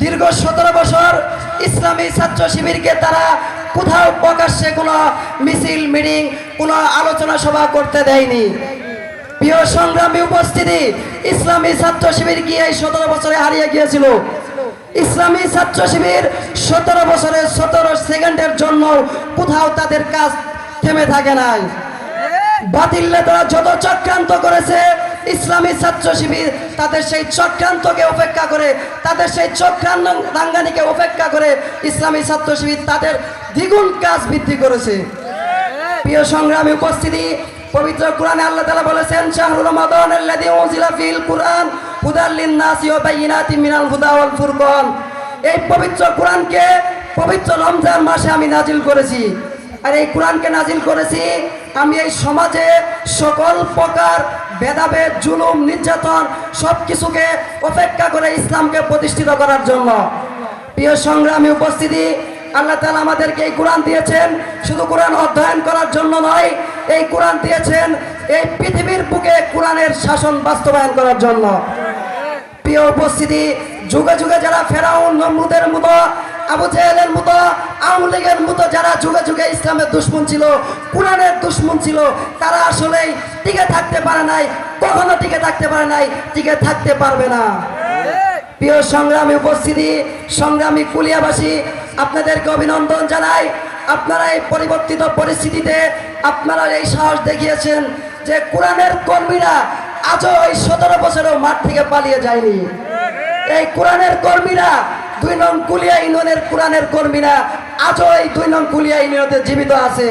দীর্ঘ সতেরো বছর ইসলামী ছাত্র শিবিরকে তারা কোথাও প্রকাশ্যে কোনো মিছিল, মিটিং, কোনো আলোচনা সভা করতে দেয়নি। প্রিয় সংগ্রামী উপস্থিতি, ইসলামী ছাত্র শিবির কি এই সতেরো বছরে হারিয়ে গিয়েছিল? ইসলামী ছাত্র শিবির সতেরো বছরে সতেরো সেকেন্ডের জন্য কোথাও তাদের কাজ থেমে থাকে নাই। বাতিল্লে তারা যত চক্রান্ত করেছে ইসলামী ছাত্র শিবির তাদের সেই চক্রান্তকে উপেক্ষা করে, তাদের সেই চক্রান্ত দাঙ্গানিকে উপেক্ষা করে ইসলামী ছাত্র শিবির তাদের দ্বিগুণ কাজ বৃদ্ধি করেছে। প্রিয় সংগ্রামী উপস্থিতি, পবিত্র কোরআনে আল্লাহ তালা বলেছেন শাহরুর রমাদান আল্লাযী উনজিলা ফিল কুরআন হুদাল লিন-নাসি ওয়া বায়িনাতিন মিনাল হুদা ফুরকান। এই পবিত্র কোরআনকে পবিত্র রমজান মাসে আমি নাজিল করেছি। আর এই কোরআনকে নাজিল করেছি, আমি এই সমাজে সকল প্রকার ভেদাভেদ, জুলুম, নির্যাতন সব কিছুকে অপেক্ষা করে ইসলামকে প্রতিষ্ঠিত করার জন্য। প্রিয় সংগ্রামী উপস্থিতি, আল্লাহ তালা আমাদেরকে এই কোরআন দিয়েছেন, শুধু কোরআন অধ্যয়ন করার জন্য নয়, এই কোরআন দিয়েছেন এই পৃথিবীর বুকে কোরআনের শাসন বাস্তবায়ন করার জন্য। প্রিয় উপস্থিতি, যুগে যুগে যারা ফেরাউন, নমরুদের মতো, আবু জেহেলের মতো, আওয়ামী লীগের মতো যারা যুগে যুগে ইসলামের দুশ্মন ছিল, কোরআনের দুশ্মন ছিল, তারা আসলেই টিকে থাকতে পারে নাই, কখনো টিকে থাকতে পারে নাই, টিকে থাকতে পারবে না। প্রিয় সংগ্রামী উপস্থিতি, সংগ্রামী কুলিয়াবাসী, আপনাদেরকে অভিনন্দন জানাই। আপনারা এই পরিবর্তিত পরিস্থিতিতে আপনারা এই সাহস দেখিয়েছেন যে কোরআনের কর্মীরা আজও এই সতেরো বছরেও মাঠ থেকে পালিয়ে যায়নি। এই কোরআনের কর্মীরা, দুই নং কুলিয়া ইউনিয়নের কোরআনের কর্মীরা আজও এই দুই নং কুলিয়া ইউনিয়নে জীবিত আছে।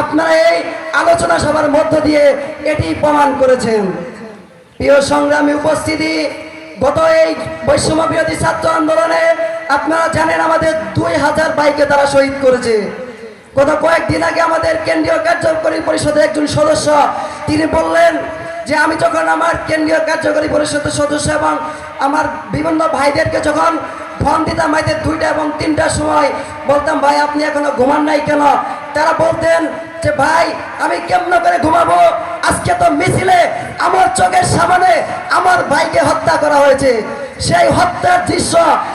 আপনারা এই আলোচনা সভার মধ্য দিয়ে এটি প্রমাণ করেছেন। প্রিয় সংগ্রামী উপস্থিতি, গত এই বৈষম্য বিরোধী ছাত্র আন্দোলনে আপনারা জানেন আমাদের দুই হাজার বাইকে তারা শহীদ করেছে। গত কয়েকদিন আগে আমাদের কেন্দ্রীয় কার্যকরী পরিষদের একজন সদস্য, তিনি বললেন যে আমি যখন আমার কেন্দ্রীয় কার্যকরী পরিষদের সদস্য এবং আমার বিভিন্ন ভাইদেরকে যখন ফোন দিতাম ভাইদের দুইটা এবং তিনটার সময় বলতাম, ভাই, আপনি এখনও ঘুমান নাই কেন? তারা বলতেন যে, ভাই, আমি কেমন করে ঘুমাবো? আজকে তো মিছিলে আমার চোখের সামনে আমার ভাইকে হত্যা করা হয়েছে। সেই হত্যার দৃশ্য,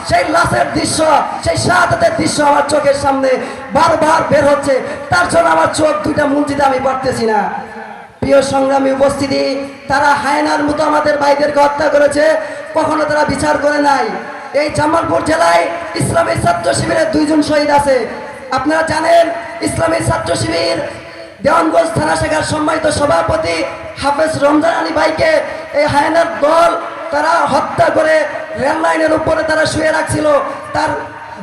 সেই লাশের দৃশ্য, সেই শাহাদাতের দৃশ্য আমার চোখের সামনে বারবার বের হচ্ছে। তার জন্য আমার চোখ দুইটা মুঞ্জিতে আমি পারতেছি না। প্রিয় সংগ্রামী উপস্থিতি, তারা হায়নার মতো আমাদের ভাইদেরকে হত্যা করেছে, কখনো তারা বিচার করে নাই। এই জামালপুর জেলায় ইসলামী ছাত্র শিবিরের দুইজন শহীদ আছে। আপনারা জানেন, ইসলামী ছাত্র শিবির দেওয়ানগঞ্জ থানা শাখার সম্মানিত সভাপতি হাফেজ রমজান আলী ভাইকে এই হায়নার দল তারা হত্যা করে রেল লাইনের উপরে তারা শুয়ে রাখছিল। তার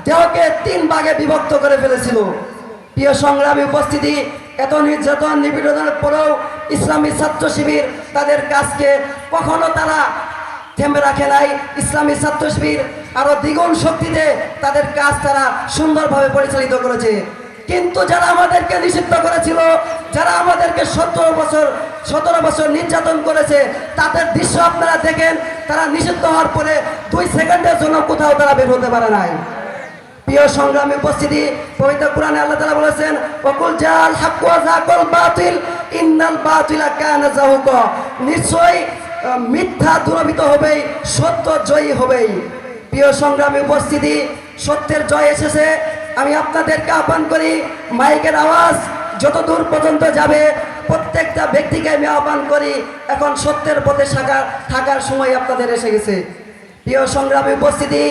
দেহকে তিন ভাগে বিভক্ত করে ফেলেছিল। প্রিয় সংগ্রামী উপস্থিতি, এত নির্যাতন, নিপীড়নের পরেও ইসলামী ছাত্র শিবির তাদের কাজকে কখনো তারা থেমে রাখে নাই ইসলামী ছাত্র শিবির আরও দ্বিগুণ শক্তিতে তাদের কাজ তারা সুন্দরভাবে পরিচালিত করেছে। কিন্তু যারা আমাদেরকে নিষিদ্ধ করেছিল, যারা আমাদেরকে সতেরো বছর সতেরো বছর নির্যাতন করেছে, তাদের দৃশ্য আপনারা দেখেন, তারা নিষিদ্ধ হওয়ার পরে দুই সেকেন্ডের জন্য কোথাও তারা বের হতে পারে নাই। প্রিয় সংগ্রামে উপস্থিতি, পবিত্র কোরআনে আল্লাহ তাআলা বলেছেন, ওকুল জাল হাক্কু ওয়া যাকাল বাতিল, ইন্নাল বাতিলা কানা নিশ্চয়ই মিথ্যা দুরবিত হবেই সত্য জয়ী হবেই প্রিয় সংগ্রামী উপস্থিতি, সত্যের জয় এসেছে। আমি আপনাদেরকে আহ্বান করি, মাইকের আওয়াজ যত দূর পর্যন্ত যাবে, প্রত্যেকটা ব্যক্তিকে আমি আহ্বান করি, এখন সত্যের পথে থাকার থাকার সময় আপনাদের এসে গেছে। প্রিয় সংগ্রামী উপস্থিতি,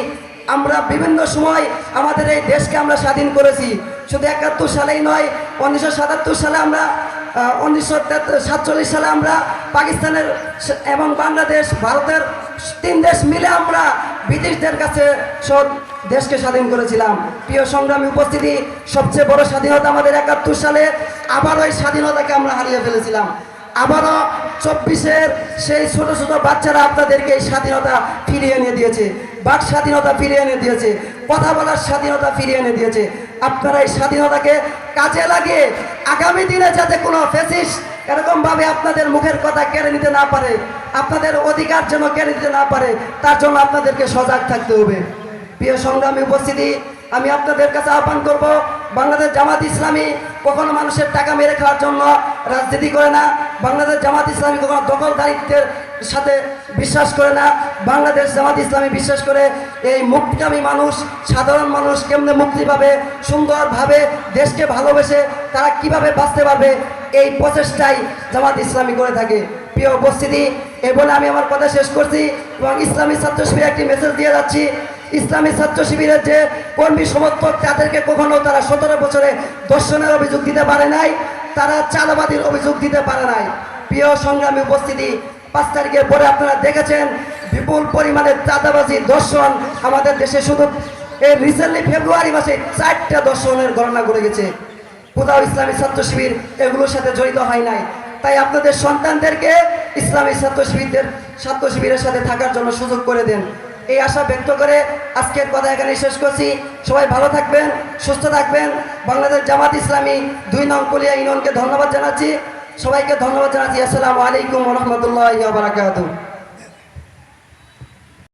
আমরা বিভিন্ন সময় আমাদের এই দেশকে আমরা স্বাধীন করেছি। শুধু একাত্তর সালেই নয়, উনিশশো সাতাত্তর সালে আমরা উনিশশো সাতচল্লিশ সালে আমরা পাকিস্তানের এবং বাংলাদেশ, ভারতের তিন দেশ মিলে আমরা ব্রিটিশদের কাছে সব দেশকে স্বাধীন করেছিলাম। প্রিয় সংগ্রামী উপস্থিতি, সবচেয়ে বড় স্বাধীনতা আমাদের একাত্তর সালে আবার ওই স্বাধীনতাকে আমরা হারিয়ে ফেলেছিলাম। আবারও চব্বিশের সেই ছোট ছোট বাচ্চারা আপনাদেরকে এই স্বাধীনতা ফিরিয়ে এনে দিয়েছে। বাক স্বাধীনতা ফিরিয়ে এনে দিয়েছে, কথা বলার স্বাধীনতা ফিরিয়ে এনে দিয়েছে। আপনারা এই স্বাধীনতাকে কাজে লাগিয়ে আগামী দিনে যাতে কোনো ফেসিস এরকমভাবে আপনাদের মুখের কথা কেড়ে নিতে না পারে, আপনাদের অধিকার যেন কেড়ে নিতে না পারে, তার জন্য আপনাদেরকে সজাগ থাকতে হবে। প্রিয় সংগ্রামী উপস্থিতি, আমি আপনাদের কাছে আহ্বান করব, বাংলাদেশ জামাত ইসলামী কখনো মানুষের টাকা মেরে খাওয়ার জন্য রাজনীতি করে না, বাংলাদেশ জামাত ইসলামী কখনো দখলদারিত্বের সাথে বিশ্বাস করে না। বাংলাদেশ জামাত ইসলামী বিশ্বাস করে এই মুক্তিকামী মানুষ, সাধারণ মানুষ কেমনে মুক্তি পাবে, সুন্দরভাবে দেশকে ভালোবেসে তারা কীভাবে বাঁচতে পারবে, এই প্রচেষ্টাই জামাত ইসলামী করে থাকে। প্রিয় উপস্থিতি, এ বলে আমি আমার কথা শেষ করছি এবং ইসলামী ছাত্র শিবিরে একটি মেসেজ দিয়ে যাচ্ছি। ইসলামী ছাত্র শিবিরের যে কর্মী সমর্থক তাদেরকে কখনো তারা সতেরো বছরে দর্শনের অভিযোগ দিতে পারে নাই, তারা চালাবাদীর অভিযোগ দিতে পারে নাই। প্রিয় সংগ্রামী উপস্থিতি পাঁচ তারিখের পরে আপনারা দেখেছেন বিপুল পরিমাণে চাঁদাবাজি দর্শন আমাদের দেশে শুধু এই রিসেন্টলি ফেব্রুয়ারি মাসে চারটা দর্শনের গণনা করে গেছে। কোথাও ইসলামী ছাত্র শিবির এগুলোর সাথে জড়িত হয় নাই। তাই আপনাদের সন্তানদেরকে ইসলামী ছাত্র শিবিরদের, ছাত্র শিবিরের সাথে থাকার জন্য সুযোগ করে দেন। এই আশা ব্যক্ত করে আজকের কথা এখানে শেষ করছি। সবাই ভালো থাকবেন, সুস্থ থাকবেন। বাংলাদেশ জামাত ইসলামী দুই নং কলিয়া ইউনিয়নকে ধন্যবাদ জানাচ্ছি। সবাইকে ধন্যবাদ জানাচ্ছি। আসসালামু আলাইকুম রহমতুল্লাহ বারাকাতুহ।